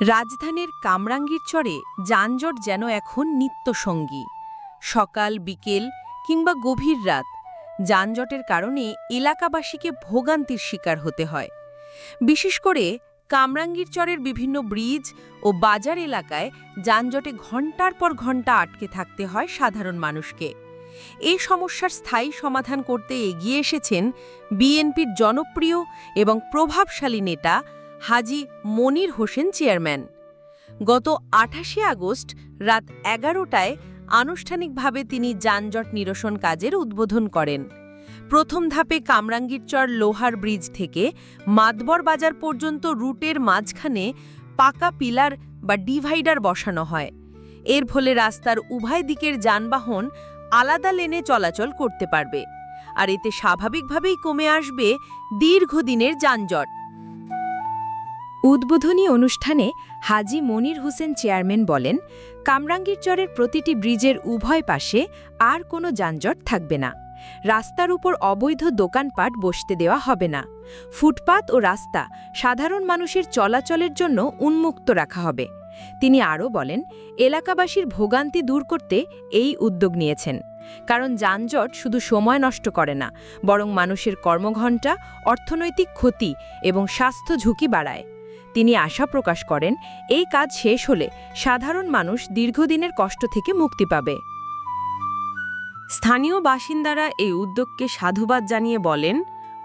রাজধানীর কামরাঙ্গীর চরে যানজট যেন এখন নিত্যসঙ্গী। সকাল, বিকেল কিংবা গভীর রাত, যানজটের কারণে এলাকাবাসীকে ভোগান্তির শিকার হতে হয়। বিশেষ করে কামরাঙ্গীর চরের বিভিন্ন ব্রিজ ও বাজার এলাকায় যানজটে ঘণ্টার পর ঘণ্টা আটকে থাকতে হয় সাধারণ মানুষকে। এই সমস্যার স্থায়ী সমাধান করতে এগিয়ে এসেছেন বিএনপির জনপ্রিয় এবং প্রভাবশালী নেতা হাজি মনির হোসেন চেয়ারম্যান। গত আঠাশে আগস্ট রাত এগারোটায় আনুষ্ঠানিকভাবে তিনি যানজট নিরসন কাজের উদ্বোধন করেন। প্রথম ধাপে কামরাঙ্গীরচর লোহার ব্রিজ থেকে মাতবর বাজার পর্যন্ত রুটের মাঝখানে পাকা পিলার বা ডিভাইডার বসানো হয়। এর ফলে রাস্তার উভয় দিকের যানবাহন আলাদা লেনে চলাচল করতে পারবে। আর এতে স্বাভাবিকভাবেই কমে আসবে দীর্ঘদিনের যানজট। উদ্বোধনী অনুষ্ঠানে হাজি মনির হোসেন চেয়ারম্যান বলেন কামরাঙ্গীরচরের প্রতিটি ব্রিজের উভয় পাশে আর কোনো যানজট থাকবে না। রাস্তার উপর অবৈধ দোকানপাট বসতে দেওয়া হবে না। ফুটপাত ও রাস্তা সাধারণ মানুষের চলাচলের জন্য উন্মুক্ত রাখা হবে। তিনি আরও বলেন, এলাকাবাসীর ভোগান্তি দূর করতে এই উদ্যোগ নিয়েছেন। কারণ যানজট শুধু সময় নষ্ট করে না, বরং মানুষের কর্মঘণ্টা, অর্থনৈতিক ক্ষতি এবং স্বাস্থ্য ঝুঁকি বাড়ায়। তিনি আশা প্রকাশ করেন, এই কাজ শেষ হলে সাধারণ মানুষ দীর্ঘদিনের কষ্ট থেকে মুক্তি পাবে। স্থানীয় বাসিন্দারা এই উদ্যোগকে সাধুবাদ জানিয়ে বলেন,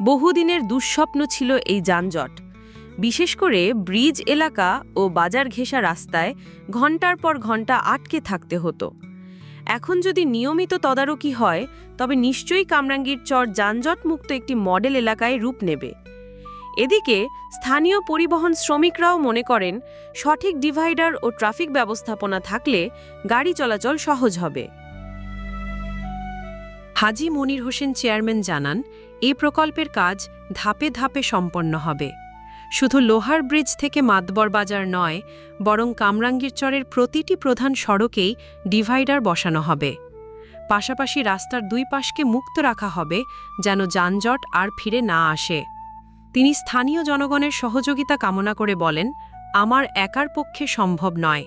বহুদিনের দুঃস্বপ্ন ছিল এই যানজট। বিশেষ করে ব্রিজ এলাকা ও বাজার ঘেঁষা রাস্তায় ঘণ্টার পর ঘণ্টা আটকে থাকতে হতো। এখন যদি নিয়মিত তদারকি হয়, তবে নিশ্চয়ই কামরাঙ্গীর চর যানজট মুক্ত একটি মডেল এলাকায় রূপ নেবে। এদিকে, স্থানীয় পরিবহন শ্রমিকরাও মনে করেন, সঠিক ডিভাইডার ও ট্রাফিক ব্যবস্থাপনা থাকলে গাড়ি চলাচল সহজ হবে। হাজি মনির হোসেন চেয়ারম্যান জানান এই প্রকল্পের কাজ ধাপে ধাপে সম্পন্ন হবে। শুধু লোহার ব্রিজ থেকে মাতবর বাজার নয়, বরং কামরাঙ্গীর চরের প্রতিটি প্রধান সড়কেই ডিভাইডার বসানো হবে। পাশাপাশি রাস্তার দুই পাশকে মুক্ত রাখা হবে, যেন যানজট আর ফিরে না আসে। তিনি স্থানীয় জনগণের সহযোগিতা কামনা করে বলেন, আমার একার পক্ষে সম্ভব নয়।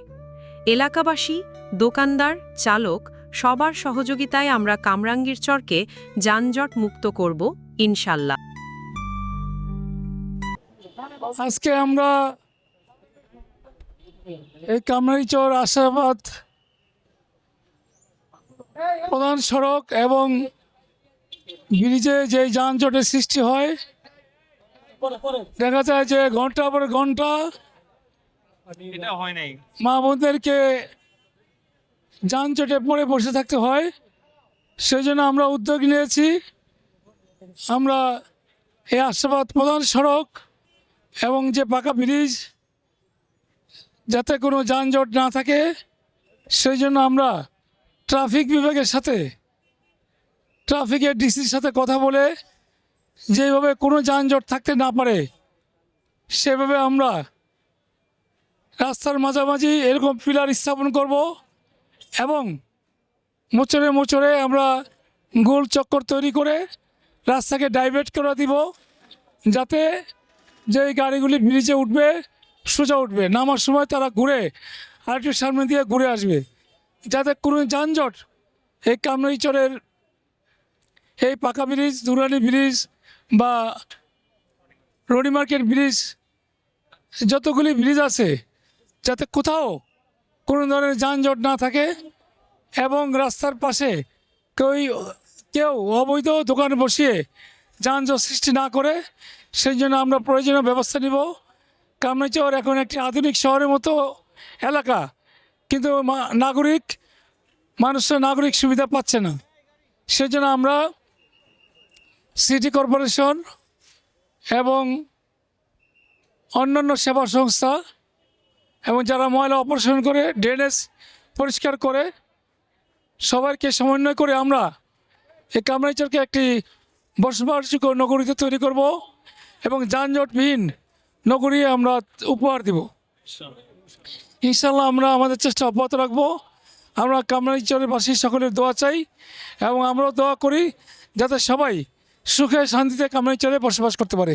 এলাকাবাসী, দোকানদার, চালক, সবার সহযোগিতায় আমরা কামরাঙ্গীর চরকে যানজট মুক্ত করব, ইনশাল্লাহ। আজকে আমরা এই কামরাইচর আশাবাদ প্রধান সড়ক এবং ব্রিজে যে যানজটের সৃষ্টি হয় দেখা যায় যে ঘণ্টা পর ঘণ্টা এটা হয় নাই। মা বোনদেরকে যানজটে পড়ে বসে থাকতে হয়। সেই জন্য আমরা উদ্যোগ নিয়েছি। আমরা এই আশাবাদ প্রধান সড়ক এবং যে পাকা ব্রিজ যাতে কোনো যানজট না থাকে সেই জন্য আমরা ট্রাফিক বিভাগের সাথে ট্রাফিকের ডিসির সাথে কথা বলে যেভাবে কোনো যানজট থাকতে না পারে, সেভাবে আমরা রাস্তার মাঝামাঝি এরকম পিলার স্থাপন করব এবং মোচরে মোচরে আমরা গোল চক্কর তৈরি করে রাস্তাকে ডাইভার্ট করে দিব, যাতে যে গাড়িগুলি ব্রিজে উঠবে, সোজা উঠবে। নামার সময় তারা ঘুরে আরেকটু সামনে দিয়ে ঘুরে আসবে। যাতে কোনো যানজট এই কামরাইচরের এই পাকা ব্রিজ দুরানি ব্রিজ বা রোডি মার্কেট ব্রিজ, যতগুলি ব্রিজ আছে, যাতে কোথাও কোনো ধরনের যানজট না থাকে এবং রাস্তার পাশে কেউ কেউ অবৈধ দোকান বসিয়ে যানজট সৃষ্টি না করে সেই জন্য আমরা প্রয়োজনীয় ব্যবস্থা নিব। কামরাচর এখন একটি আধুনিক শহরের মতো এলাকা, কিন্তু নাগরিক, মানুষরা নাগরিক সুবিধা পাচ্ছে না। সেজন্য আমরা সিটি কর্পোরেশন এবং অন্যান্য সেবা সংস্থা এবং যারা ময়লা অপারেশন করে ড্রেনেজ পরিষ্কার করে, সবাইকে সমন্বয় করে আমরা এই কামরাইচরকে একটি বসবাসযোগ্য নগরীতে তৈরি করব এবং যানজটবিহীন নগরী আমরা উপহার দিব। ইনশাল্লাহ আমরা আমাদের চেষ্টা অব্যাহত রাখব। আমরা কামরাইচরের বাসী সকলের দোয়া চাই এবং আমরাও দোয়া করি যাতে সবাই সুখে শান্তিতে কামরাইচরে বসবাস করতে পারে।